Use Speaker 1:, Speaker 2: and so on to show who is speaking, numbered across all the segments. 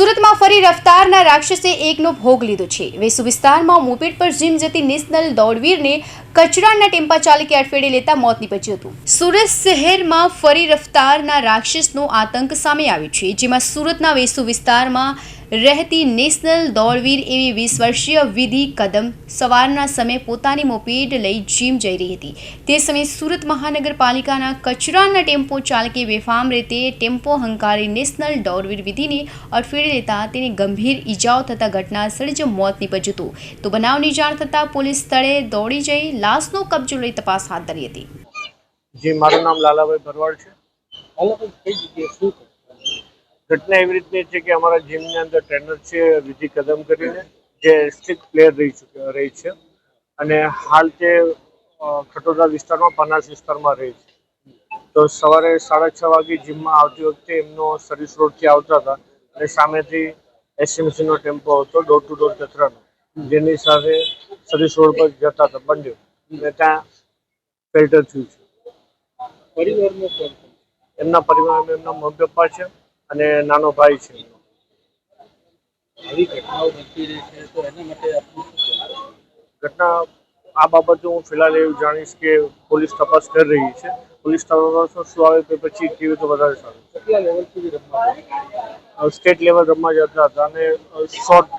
Speaker 1: સુરતમાં ફરી રફતારના રાક્ષસે એકનો ભોગ લીધો છે. વેસુ વિસ્તારમાં મોપેડ પર જીમ જતી નેશનલ દોડવીરને કચરાના ટેમ્પા ચાલકે અડફેટે લેતા મોત નીપજ્યું હતું. સુરત શહેરમાં ફરી રફતારના રાક્ષસનો આતંક સામે આવ્યો છે, જેમાં સુરતના વેસુ વિસ્તારમાં રહેતી નેશનલ દોડવીર એવી વીસ વર્ષીય વિધિ કદમ સવારના સમયે પોતાની મોપેડ લઈ જીમ જઈ રહી હતી. તે સમયે સુરત મહાનગરપાલિકાના કચરાના ટેમ્પો ચાલકે બેફામ રીતે ટેમ્પો હંકારી નેશનલ દોડવીર વિધિને અડફેટે લેતા તેને ગંભીર ઈજાઓ થતા ઘટના સ્થળે જ મોત નીપજ્યું હતું. તો બનાવની જાણ થતાં પોલીસ સ્થળે દોડી જઈ લાશનો કબજો લઈ તપાસ હાથ ધરી હતી.
Speaker 2: જી મારું નામ લાલાભાઈ ભરવાડ છે.
Speaker 3: લાલાભાઈ કઈ જગ્યાએ શું?
Speaker 2: ઘટના એવી રીતની છે કે અમારા જીમની અંદર ટ્રેનર છે વિધિ કદમ કરીને જે સ્ટ્રિક્ટ પ્લેયર રહી ચૂકી રહી છે. અને હાલ તે ખટોદા વિસ્તારમાં પનાસ વિસ્તારમાં રહે છે. તો સવારે સાડા છ વાગે જીમમાં આવતી વખતે એમનો સર્વિસ રોડથી આવતા હતા અને સામેથી એસએમસીનો ટેમ્પો હતો ડોર ટુ ડોર કચરાનો જેની સાથે સર્વિસ રોડ પર જતા હતા બંને અને ત્યાં ફિલ્ટર થયું છે.
Speaker 3: પરિવારમાં?
Speaker 2: એમના પરિવારમાં એમના મમ્મી પપ્પા છે. અને નાનો ભાઈ છે? ઘટના આ બાબતે હું ફિલહાલ એવું જાણીશ કે પોલીસ તપાસ કરી રહી છે. પોલીસ તપાસમાં શું આવે તે પછી કેવી તો વધારે સારું સ્ટેટ લેવલ રમવા જતા હતા અને શોર્ટ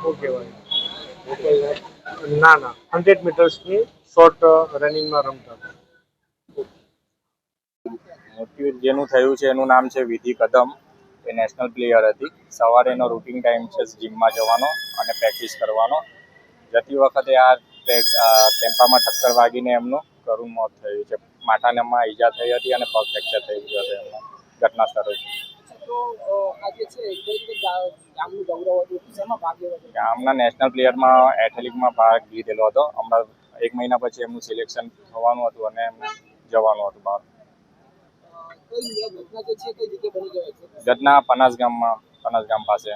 Speaker 2: શું કહેવાય? ના ના હંડ્રેડ મીટર્સની શોર્ટ રનિંગમાં રમતા હતા.
Speaker 4: મૃત્યુ જેનું થયું છે એનું નામ છે વિધિ કદમ. એ નેશનલ પ્લેયર હતી. સવારે એનો રૂટિન ટાઈમ છે જીમમાં જવાનો અને પ્રેક્ટિસ કરવાનો. જતી વખતે આ ટેમ્પામાં ટક્કર વાગીને એમનું કરુણ મોત થયું છે. માથાનામાં ઈજા થઈ હતી અને પગ ફ્રેક્ચર થઈ ગયો હતો એમનો. ઘટના સ્થળે.
Speaker 3: ગામનું
Speaker 4: નેશનલ પ્લેયરમાં એથ્લેટિકમાં ભાગ લીધેલો હતો. હમણાં એક મહિના પછી એમનું સિલેક્શન થવાનું હતું અને એમને જવાનું હતું બહાર.
Speaker 3: ઘટના
Speaker 4: પનાસ ગામમાં પનાસ ગામ પાસે.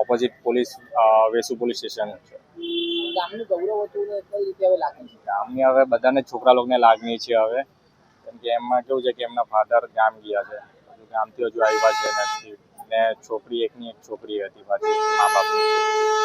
Speaker 4: Opposite police Vesu police station છે.
Speaker 3: ગામનું હવે
Speaker 4: બધાને છોકરા લોકોને લાગણી છે હવે. કેમ કે એમાં કેવું છે કે એમના ફાધર ગામ ગયા છે. ગામથી હજુ આવ્યા છે નથી ને છોકરી એકની એક છોકરી હતી પાછી મા બાપની.